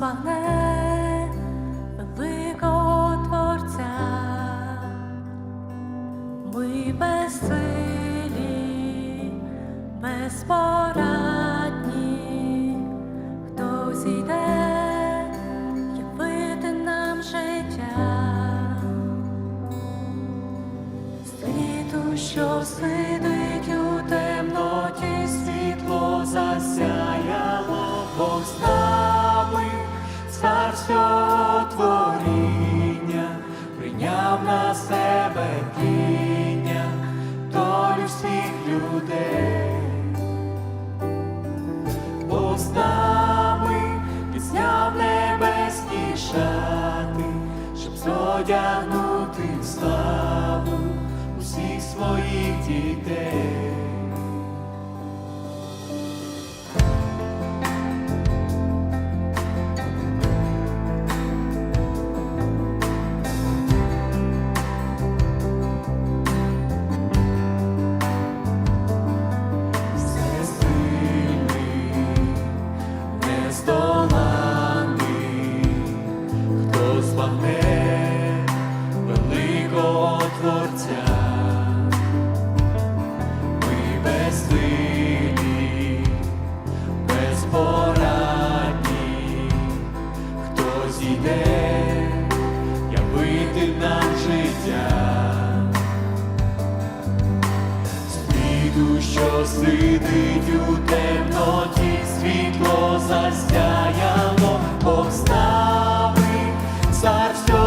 bana de Deus. царство.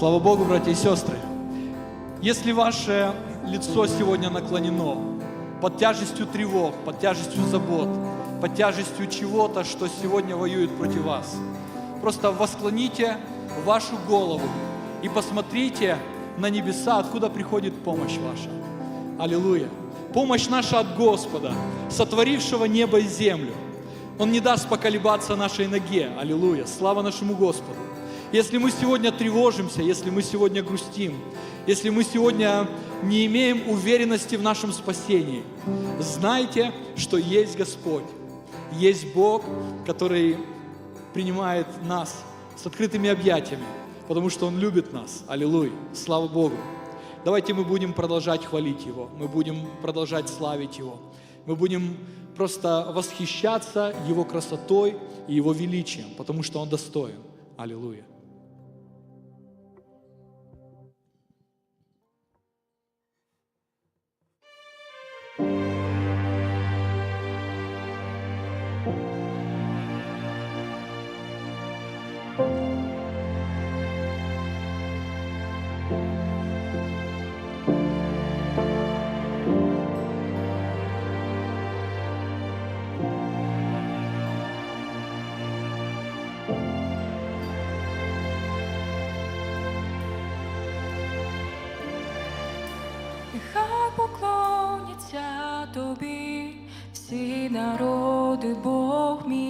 Слава Богу, братья и сестры. Если ваше лицо сегодня наклонено под тяжестью тревог, под тяжестью забот, под тяжестью чего-то, что сегодня воюет против вас, просто восклоните вашу голову и посмотрите на небеса, откуда приходит помощь ваша. Аллилуйя. Помощь наша от Господа, сотворившего небо и землю. Он не даст поколебаться нашей ноге. Аллилуйя. Слава нашему Господу. Если мы сегодня тревожимся, если мы сегодня грустим, если мы сегодня не имеем уверенности в нашем спасении, знайте, что есть Господь, есть Бог, который принимает нас с открытыми объятиями, потому что Он любит нас. Аллилуйя. Слава Богу. Давайте мы будем продолжать хвалить Его, мы будем продолжать славить Его, мы будем просто восхищаться Его красотой и Его величием, потому что Он достоин. Аллилуйя. Нехай поклоняться тобі всі народи, Бог мій,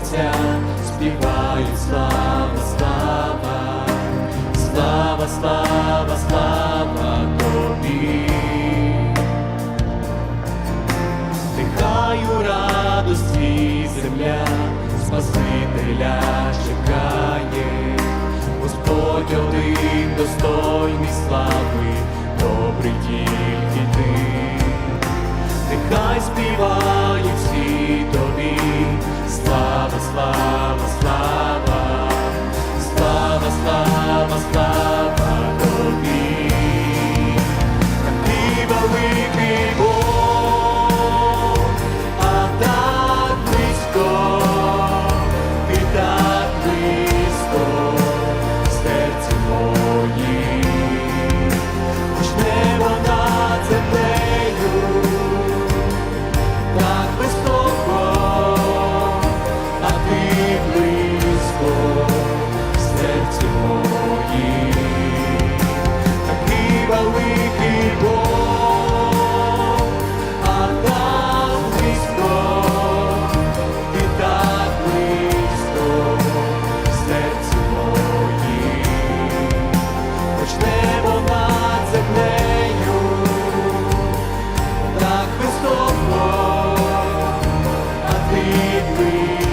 Серця співають слава, слава, слава, слава, слава тобі. Нехай у радості земля Спасителя чекає, Господь один достойний слави, добрий тільки ти. Нехай співають тобі, слава, слава, слава, слава, слава, слава we breathe.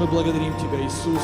мы благодарим Тебя, Иисус.